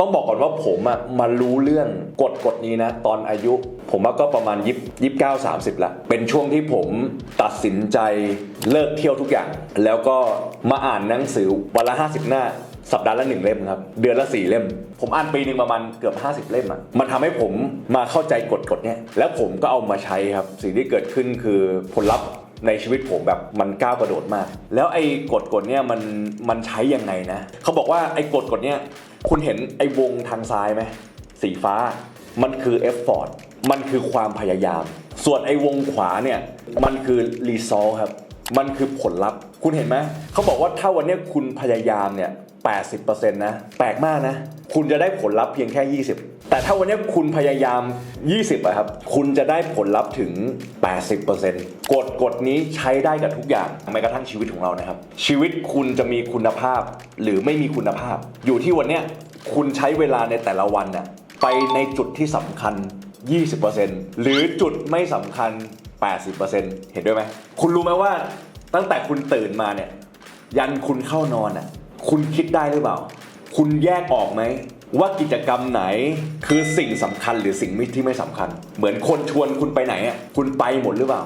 ต้องบอกก่อนว่าผมอะมารู้เรื่องกฎกฎนี้นะ ตอนอายุ ผมว่าก็ประมาณยี่สิบเก้าสามสิบละเป็นช่วงที่ผมตัดสินใจเลิกเที่ยวทุกอย่าง แล้วก็มาอ่านหนังสือวันละ50หน้าสัปดาห์ละหนึ่งเล่มครับ เดือนละสี่เล่ม ผมอ่านปีหนึ่งประมาณเกือบ 50 เล่มอะมันทำให้ผมมาเข้าใจกฎกฎเนี้ยแล้วผมก็เอามาใช้ครับ สิ่งที่เกิดขึ้นคือผลลัพธ์ ในชีวิตผมแบบมันก้าวกระโดดมาก แล้วไอ้กฎกฎเนี้ยมันมันใช้ยังไงนะเขาบอกว่าไอ้กฎกฎเนี้ยคุณเห็นไอ้วงทางซ้ายไหมสีฟ้า มันคือ effort มันคือความพยายาม ส่วนไอ้วงขวาเนี่ยมันคือ result ครับมันคือผลลัพธ์ คุณเห็นไหมเขาบอกว่าถ้าวันนี้คุณพยายามเนี่ย 80%นะแปลกมากนะ คุณจะได้ผลลัพธ์เพียงแค่ 20 แต่ถ้าวันนี้คุณพยายาม 20อะครับ คุณจะได้ผลลัพธ์ถึง 80%กฎกฎนี้ใช้ได้กับทุกอย่างแม้กระทั่งชีวิตของเรานะครับ ชีวิตคุณจะมีคุณภาพหรือไม่มีคุณภาพ อยู่ที่วันนี้คุณใช้เวลาในแต่ละวันน่ะไปในจุดที่สำคัญ 20%หรือจุดไม่สำคัญ 80%เห็นด้วยไหม คุณรู้ไหมว่าตั้งแต่คุณตื่นมาเนี่ย ยันคุณเข้านอนอะ คุณคิดได้หรือเปล่า คุณแยกออกไหม ว่ากิจกรรมไหนคือสิ่งสำคัญหรือสิ่งที่ไม่สำคัญ เหมือนคนชวนคุณไปไหนอะคุณไปหมดหรือเปล่า